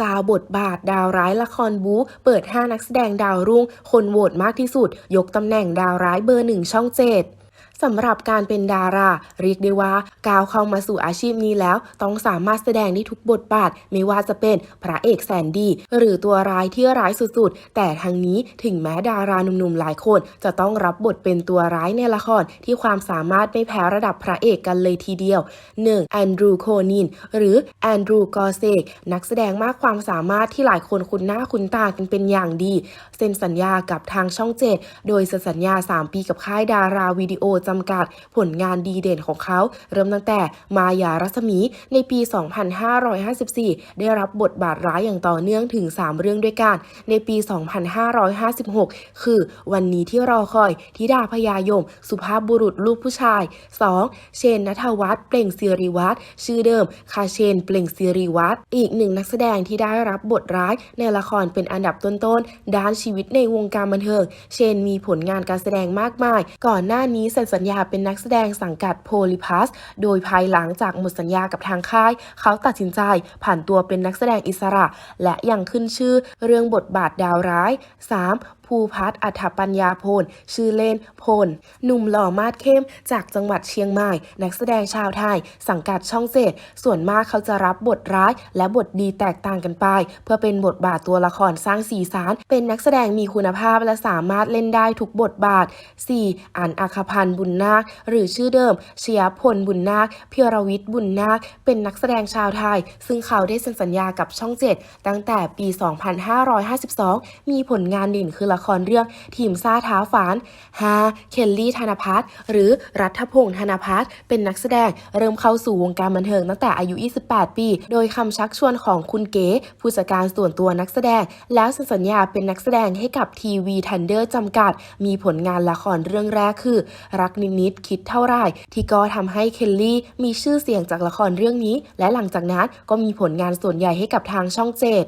จาบทบาทดาวร้ายละครบู๊เปิด 5 นักแสดงดาวรุ่ง คนโหวตมากที่สุด ยกตำแหน่งดาวร้ายเบอร์หนึ่งช่องเจ็ด สำหรับการเป็นดารา เรียกได้ว่าก้าวเข้ามาสู่อาชีพนี้แล้ว ต้องสามารถแสดงได้ทุกบทบาท ไม่ว่าจะเป็นพระเอกแสนดี หรือตัวร้ายที่ร้ายสุดๆ แต่ทางนี้ถึงแม้ดาราหนุ่มๆหลายคน จะต้องรับบทเป็นตัวร้ายในละครที่ความสามารถไม่แพ้ระดับพระเอกกันเลยทีเดียว 1. แอนดรูโคนินหรือแอนดรูกอเซกนักแสดงมากความสามารถที่หลายคนคุ้นหน้าคุ้นตากันเป็นอย่างดี เซ็นสัญญากับทางช่องเจ็ดโดยเซ็นสัญญา 3 ปีกับค่ายดาราวิดีโอจำกัด ผลงานดีเด่นของเขา เริ่มตั้งแต่มายารัศมีในปี 2554 ได้รับบทบาทร้ายอย่างต่อเนื่องถึง 3 เรื่องด้วยกัน ในปี 2556 คือวันนี้ที่รอคอยธิดาพยายม สุภาพบุรุษลูกผู้ชาย 2. เชนนัทวัฒน์เปล่งศิริวัฒน์ชื่อเดิม คาเชนเปล่งศิริวัฒน์อีกหนึ่งนักแสดงที่ได้รับบทร้ายในละครเป็นอันดับต้นๆด้านชีวิตในวงการบันเทิง เชนมีผลงานการแสดงมากมาย ก่อนหน้านี้เซ็นสัญญาเป็นนักแสดงสังกัดโพลิพัส โดยภายหลังจากหมดสัญญากับทางค่าย เขาตัดสินใจผ่านตัวเป็นนักแสดงอิสระ และยังขึ้นชื่อเรื่องบทบาทดาวร้าย 3. ภูพัฒน์อัฐปัญญาพล ชื่อเล่นพล หนุ่มหล่อมาดเข้ม จากจังหวัดเชียงใหม่ นักแสดงชาวไทย สังกัดช่องเจ็ดส่วนมากเขาจะรับบทร้ายและบทดีแตกต่างกันไป เพื่อเป็นบทบาทตัวละครสร้างสีสันเป็นนักแสดงมีคุณภาพและสามารถเล่นได้ทุกบทบาท 4. อันอาคพันธ์บุญนาค หรือชื่อเดิมเชียพลบุญนาคเพียรวิทย์บุญนาค เป็นนักแสดงชาวไทย ซึ่งเขาได้เซ็นสัญญากับช่องเจ็ดตั้งแต่ปี 2552 มีผลงานเด่นคือละครเรื่องทีมซ่าท้าฝานฮาเคลลี่ธนพัฒน์หรือรัฐพงษ์ธนพัฒน์เป็นนักแสดงเริ่มเข้าสู่วงการบันเทิงตั้งแต่อายุ 28 ปี โดยคำชักชวนของคุณเก๋ผู้จัดการส่วนตัวนักแสดง แล้วสัญญาเป็นนักแสดงให้กับทีวีทันเดอร์จำกัด มีผลงานละครเรื่องแรกคือ รักนิดนิดคิดเท่าไรที่ก็ทำให้เคลลี่มีชื่อเสียงจากละครเรื่องนี้ และหลังจากนั้นก็มีผลงานส่วนใหญ่ให้กับทางช่องเจ็ด